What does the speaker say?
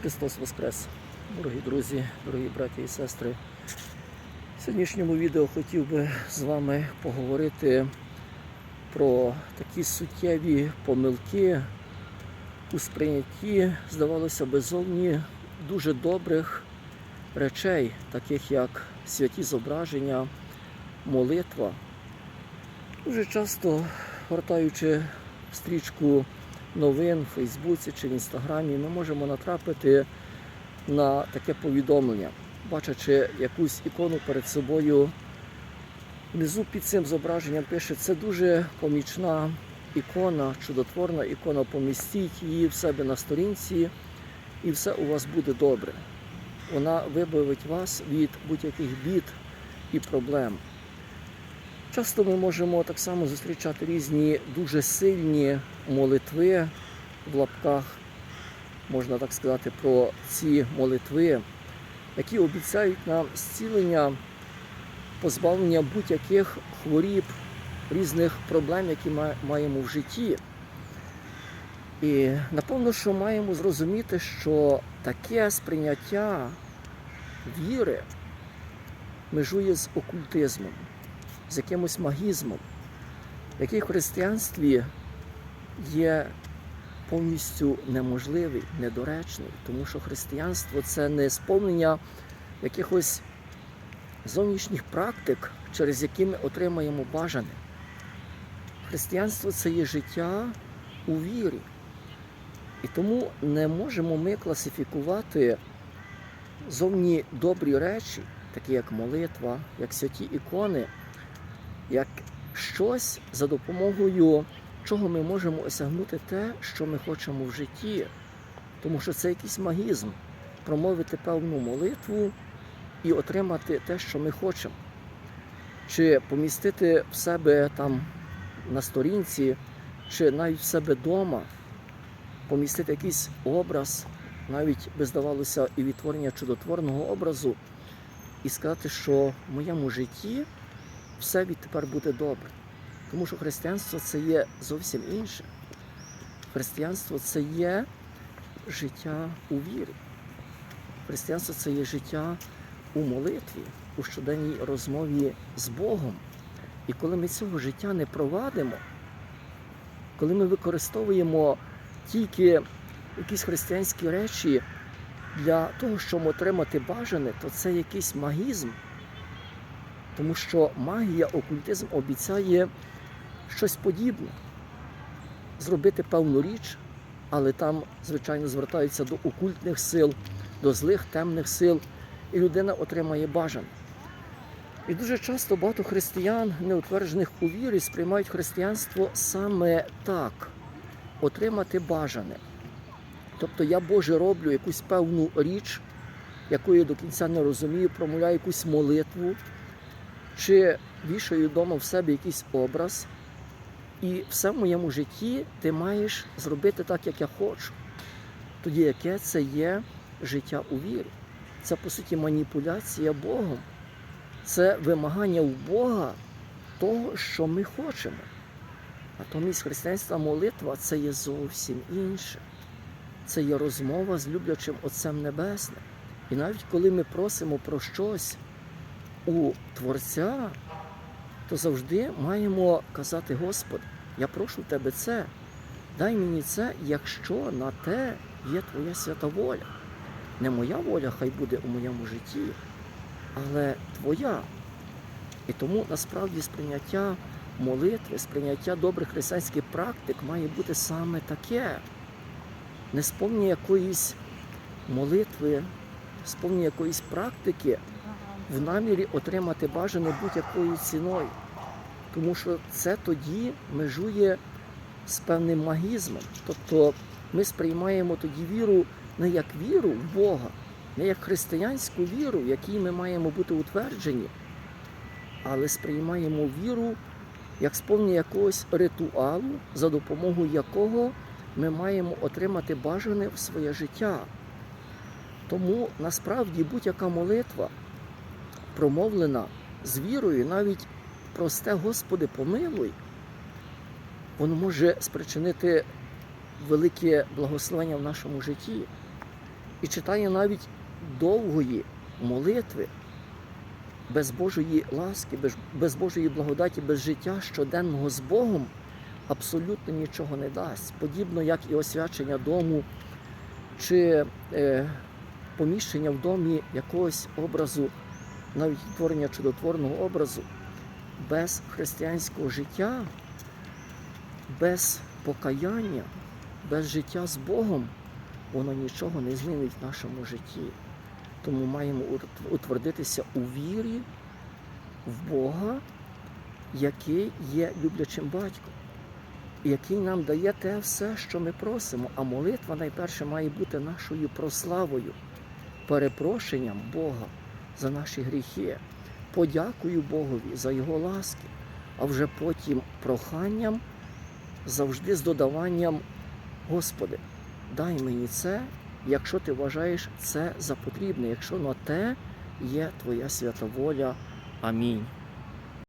Христос Воскрес! Дорогі друзі, дорогі браті і сестри. В сьогоднішньому відео хотів би з вами поговорити про такі суттєві помилки у сприйнятті, здавалося би, зовні дуже добрих речей, таких як святі зображення, молитва. Дуже часто, гортаючи стрічку новин в Фейсбуці чи в Інстаграмі, ми можемо натрапити на таке повідомлення, бачачи якусь ікону перед собою. Внизу під цим зображенням пише, це дуже помічна ікона, чудотворна ікона, помістіть її в себе на сторінці, і все у вас буде добре. Вона вибавить вас від будь-яких бід і проблем. Часто ми можемо так само зустрічати різні дуже сильні молитви в лапках, можна так сказати, про ці молитви, які обіцяють нам зцілення, позбавлення будь-яких хворіб, різних проблем, які ма- маємо в житті. І напевно, що маємо зрозуміти, що таке сприйняття віри межує з окультизмом з якимось магізмом, який в християнстві є повністю неможливий, недоречний, тому що християнство це не сповнення якихось зовнішніх практик, через які ми отримаємо бажане. Християнство це є життя у вірі. І тому не можемо ми класифікувати зовні добрі речі, такі як молитва, як святі ікони, як щось, за допомогою чого ми можемо осягнути те, що ми хочемо в житті. Тому що це якийсь магізм промовити певну молитву і отримати те, що ми хочемо. Чи помістити в себе там на сторінці, чи навіть в себе вдома, помістити якийсь образ, навіть би здавалося, і відтворення чудотворного образу, і сказати, що в моєму житті все відтепер буде добре. Тому що християнство це є зовсім інше. Християнство це є життя у вірі. Християнство це є життя у молитві, у щоденній розмові з Богом. І коли ми цього життя не провадимо, коли ми використовуємо тільки якісь християнські речі для того, щоб отримати бажане, то це якийсь магізм. Тому що магія, окультизм обіцяє щось подібне. Зробити певну річ, але там, звичайно, звертаються до окультних сил, до злих темних сил, і людина отримає бажане. І дуже часто багато християн, неутверджених у вірі, сприймають християнство саме так отримати бажане. Тобто я Боже роблю якусь певну річ, яку я до кінця не розумію, промовляю якусь молитву, чи вішаю вдома в себе якийсь образ, і все в моєму житті ти маєш зробити так, як я хочу. Тоді яке це є життя у вірі? Це, по суті, маніпуляція Богом. Це вимагання у Бога того, що ми хочемо. Натомість християнська молитва це є зовсім інше. Це є розмова з люблячим Отцем Небесним. І навіть коли ми просимо про щось у Творця, то завжди маємо казати, Господи, я прошу Тебе це, дай мені це, якщо на те є Твоя свята воля. Не моя воля хай буде у моєму житті, але Твоя. І тому насправді сприйняття молитви, сприйняття добрих християнських практик має бути саме таке. Не сповнення якоїсь молитви, сповнення якоїсь практики в намірі отримати бажане будь-якою ціною. Тому що це тоді межує з певним магізмом. Тобто ми сприймаємо тоді віру не як віру в Бога, не як християнську віру, в якій ми маємо бути утверджені, але сприймаємо віру як сповнення якогось ритуалу, за допомогою якого ми маємо отримати бажане в своє життя. Тому насправді будь-яка молитва, промовлена з вірою, навіть просте Господи, помилуй, воно може спричинити велике благословення в нашому житті. і читання навіть довгої молитви, без Божої ласки, без, Божої благодаті, без життя щоденного з Богом абсолютно нічого не дасть. Подібно як і освячення дому чи е, поміщення в домі якогось образу, навіть творення чудотворного образу, без християнського життя, без покаяння, без життя з Богом, воно нічого не змінить в нашому житті. Тому маємо утвердитися у вірі в Бога, який є люблячим батьком, який нам дає те все, що ми просимо. А молитва найперше має бути нашою прославою, перепрошенням Бога за наші гріхи, Подякую Богові за Його ласки, а вже потім проханням завжди з додаванням Господи, дай мені це, якщо ти вважаєш це за потрібне, якщо на те є Твоя свята воля. Амінь.